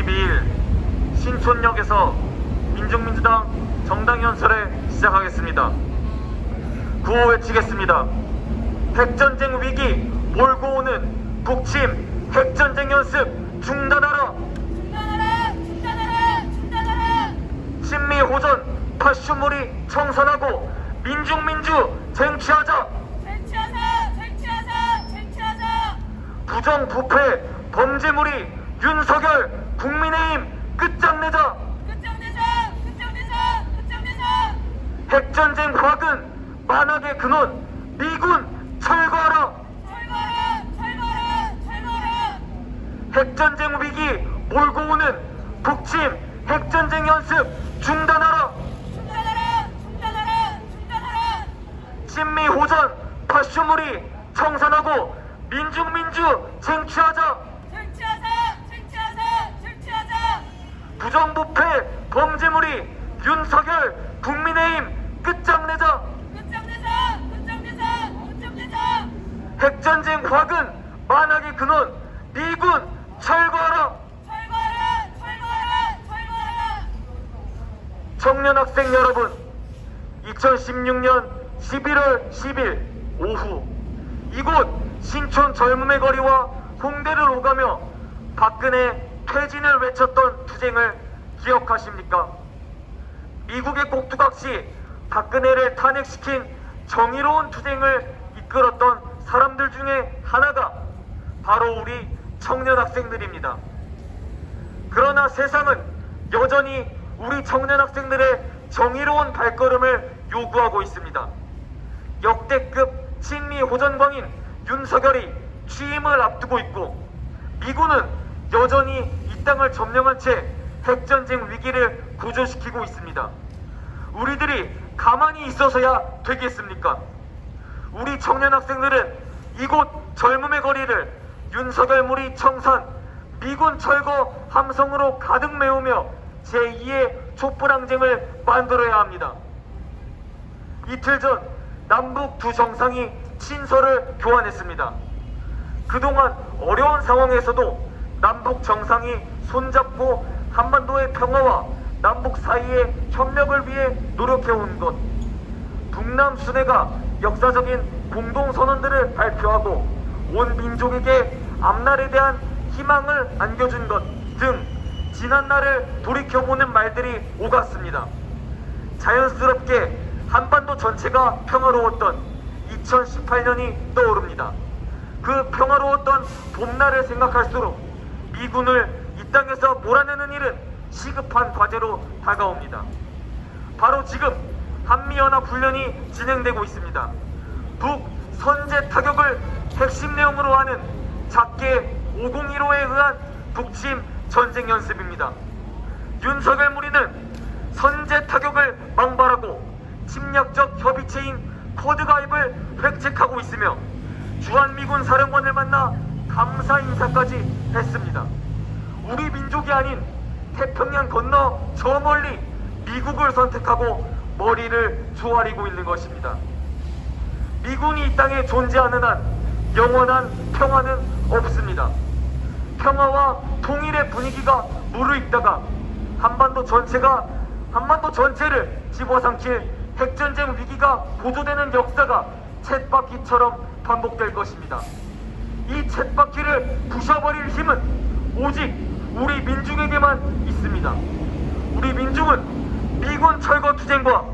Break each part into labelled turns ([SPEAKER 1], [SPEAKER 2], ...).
[SPEAKER 1] 22일 신촌역에서 민중민주당 정당 연설을 시작하겠습니다. 구호 외치겠습니다. 핵전쟁 위기 몰고 오는 북침 핵전쟁 연습 중단하라.
[SPEAKER 2] 중단하라! 중단하라! 중단하라!
[SPEAKER 1] 친미 호전 파쇼물이 청산하고 민중민주 쟁취하자.
[SPEAKER 2] 쟁취하자! 쟁취하자! 쟁취하자!
[SPEAKER 1] 부정 부패 범죄물이 윤석열 국민의힘 끝장내자.
[SPEAKER 2] 끝장내자! 끝장내자! 끝장내자!
[SPEAKER 1] 핵전쟁 화근 만악의 근원 미군 철거하라.
[SPEAKER 2] 철거하라! 철거하라! 철거하라!
[SPEAKER 1] 핵전쟁 위기 몰고 오는 북침 핵전쟁 연습 중단하라.
[SPEAKER 2] 중단하라! 중단하라! 중단하라!
[SPEAKER 1] 친미 호전 파쇼물이 청산하고 민중민주 쟁취하자.
[SPEAKER 2] 쟁취하자! 쟁취하자! 쟁취하자!
[SPEAKER 1] 부정부패 범죄물이 윤석열 국민의힘 끝장내자.
[SPEAKER 2] 끝장내자! 끝장내자! 끝장내자!
[SPEAKER 1] 핵전쟁 화근 만악의 근원 미군 철거하라.
[SPEAKER 2] 철거하라! 철거하라! 철거하라!
[SPEAKER 1] 청년 학생 여러분, 2016년 11월 10일 오후 이곳 신촌 젊음의 거리와 홍대를 오가며 박근혜 퇴진을 외쳤던 투쟁을 기억하십니까? 미국의 꼭두각시 박근혜를 탄핵시킨 정의로운 투쟁을 이끌었던 사람들 중에 하나가 바로 우리 청년 학생들입니다. 그러나 세상은 여전히 우리 청년 학생들의 정의로운 발걸음을 요구하고 있습니다. 역대급 친미 호전광인 윤석열이 취임을 앞두고 있고 미군은 여전히 이 땅을 점령한 채 핵전쟁 위기를 고조시키고 있습니다. 우리들이 가만히 있어서야 되겠습니까? 우리 청년 학생들은 이곳 젊음의 거리를 윤석열물이 청산, 미군 철거 함성으로 가득 메우며 제2의 촛불항쟁을 만들어야 합니다. 이틀 전 남북 두 정상이 친서를 교환했습니다. 그동안 어려운 상황에서도 남북 정상이 손잡고 한반도의 평화와 남북 사이의 협력을 위해 노력해온 것. 북남 순회가 역사적인 공동선언들을 발표하고 온 민족에게 앞날에 대한 희망을 안겨준 것 등 지난 날을 돌이켜보는 말들이 오갔습니다. 자연스럽게 한반도 전체가 평화로웠던 2018년이 떠오릅니다. 그 평화로웠던 봄날을 생각할수록 미군을 이 땅에서 몰아내는 일은 시급한 과제로 다가옵니다. 바로 지금 한미연합 훈련이 진행되고 있습니다. 북 선제 타격을 핵심 내용으로 하는 작게 501호에 의한 북침 전쟁 연습입니다. 윤석열 무리는 선제 타격을 망발하고 침략적 협의체인 코드 가입을 획책하고 있으며 주한미군 사령관을 만나 감사 인사까지 했습니다. 우리 민족이 아닌 태평양 건너 저 멀리 미국을 선택하고 머리를 조아리고 있는 것입니다. 미군이 이 땅에 존재하는 한 영원한 평화는 없습니다. 평화와 통일의 분위기가 무르익다가 한반도 전체가 한반도 전체를 집어삼킬 핵전쟁 위기가 고조되는 역사가 쳇바퀴처럼 반복될 것입니다. 이 쳇바퀴를 부셔버릴 힘은 오직 우리 민중에게만 있습니다. 우리 민중은 미군 철거 투쟁과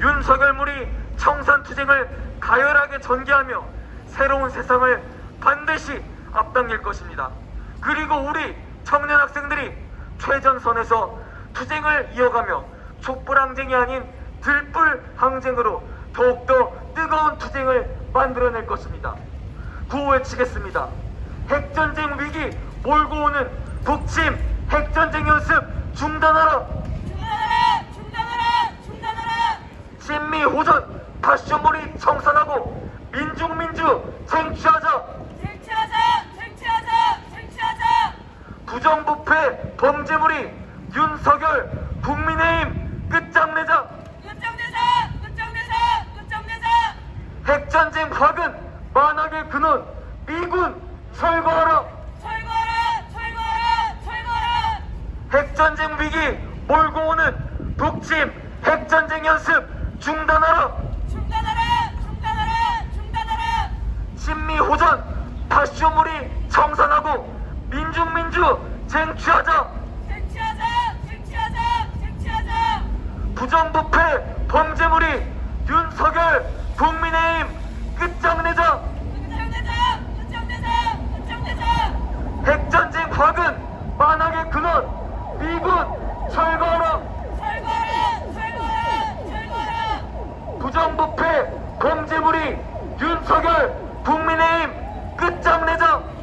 [SPEAKER 1] 윤석열물이 청산 투쟁을 가열하게 전개하며 새로운 세상을 반드시 앞당길 것입니다. 그리고 우리 청년 학생들이 최전선에서 투쟁을 이어가며 촛불 항쟁이 아닌 들불 항쟁으로 더욱더 뜨거운 투쟁을 만들어낼 것입니다. 구호 외치겠습니다. 핵전쟁 위기 몰고 오는 북침 핵전쟁 연습 중단하라!
[SPEAKER 2] 중단하라! 중단하라! 중단하라!
[SPEAKER 1] 친미 호전 파쇼몰이 청산하고 민중민주 쟁취하자!
[SPEAKER 2] 쟁취하자! 쟁취하자! 쟁취하자!
[SPEAKER 1] 부정부패 범죄물이 윤석열 국민의힘 끝장내자!
[SPEAKER 2] 끝장내자! 끝장내자! 끝장내자!
[SPEAKER 1] 핵전쟁 화근 만악의 근원 미군 철거하라!
[SPEAKER 2] 철거하라! 철거하라! 철거하라!
[SPEAKER 1] 핵전쟁 위기 몰고 오는 북침 핵전쟁 연습 중단하라
[SPEAKER 2] 중단하라 중단하라 중단하라
[SPEAKER 1] 친미 호전 파쇼물이 청산하고 민중민주 쟁취하자
[SPEAKER 2] 쟁취하자 쟁취하자 쟁취하자
[SPEAKER 1] 부정부패 범죄물이 끝장내자! 끝장내자! 끝장내자! 끝장내자! 핵전쟁 파은 만악의 근원 미군 철거하라! 철거하라! 철거하라!
[SPEAKER 2] 철거하라!
[SPEAKER 1] 부정부패 범죄물이 윤석열 국민의힘 끝장내자!